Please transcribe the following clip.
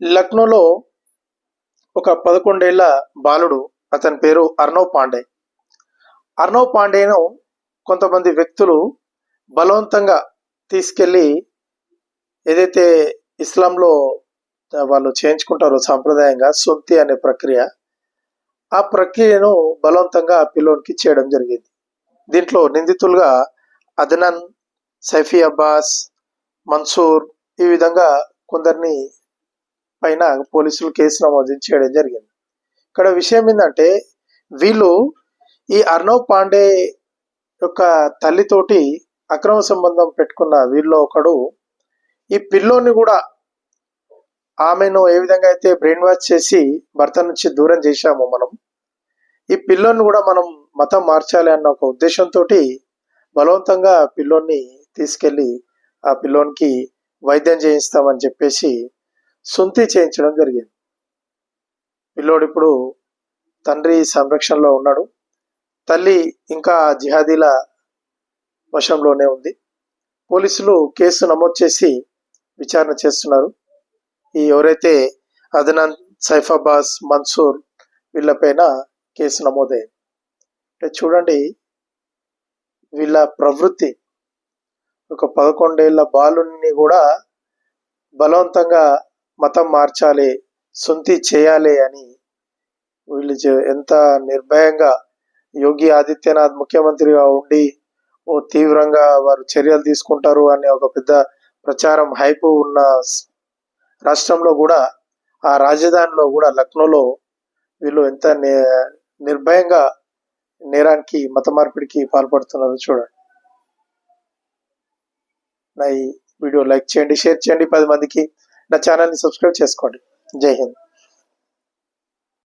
లక్నోలో ఒక పదకొండేళ్ళ బాలుడు అతని పేరు అర్నవ్ పాండే. అర్నవ్ పాండేను కొంతమంది వ్యక్తులు బలవంతంగా తీసుకెళ్ళి ఏదైతే ఇస్లాంలో వాళ్ళు చేయించుకుంటారో సాంప్రదాయంగా సొంతి అనే ప్రక్రియ ఆ ప్రక్రియను బలవంతంగా ఆ పిల్లోనికి చేయడం జరిగింది. దీంట్లో నిందితులుగా అదనన్ సైఫీ అబ్బాస్ మన్సూర్ ఈ విధంగా కొందరిని పైన పోలీసులు కేసు నమోదు చేయడం జరిగింది. ఇక్కడ విషయం ఏంటంటే వీళ్ళు ఈ అర్నవ్ పాండే యొక్క తల్లితోటి అక్రమ సంబంధం పెట్టుకున్న వీళ్ళలో ఒకడు ఈ పిల్లోని కూడా ఆమెను ఏ విధంగా అయితే బ్రెయిన్ వాష్ చేసి భర్త నుంచి దూరం చేశామో మనం ఈ పిల్లోని కూడా మనం మతం మార్చాలి అన్న ఒక ఉద్దేశంతో బలవంతంగా పిల్లోని తీసుకెళ్ళి ఆ పిల్లోనికి వైద్యం చేయిస్తామని చెప్పేసి సొంతి చేయించడం జరిగింది. పిల్లోడు ఇప్పుడు తండ్రి సంరక్షణలో ఉన్నాడు. తల్లి ఇంకా జిహాదీల వశంలోనే ఉంది. పోలీసులు కేసు నమోదు చేసి విచారణ చేస్తున్నారు. ఈ ఎవరైతే అదనాన్ సైఫాబాస్ మన్సూర్ వీళ్ళపైన కేసు నమోదైంది. అంటే చూడండి వీళ్ళ ప్రవృత్తి ఒక పదకొండేళ్ళ బాలుని కూడా బలవంతంగా మతం మార్చాలి సొంతి చేయాలి అని వీళ్ళు చే- ఎంత నిర్భయంగా యోగి ఆదిత్యనాథ్ ముఖ్యమంత్రిగా ఉండి ఓ తీవ్రంగా వారు చర్యలు తీసుకుంటారు అనే ఒక పెద్ద ప్రచారం హైపు ఉన్న రాష్ట్రంలో కూడా ఆ రాజధానిలో కూడా లక్నోలో వీళ్ళు ఎంత నిర్భయంగా నేరానికి మత మార్పిడికి పాల్పడుతున్నారు చూడండి. నా ఈ వీడియో లైక్ చేయండి షేర్ చేయండి. పది మందికి నా ఛానల్ని సబ్స్క్రైబ్ చేసుకోండి. జై హింద్.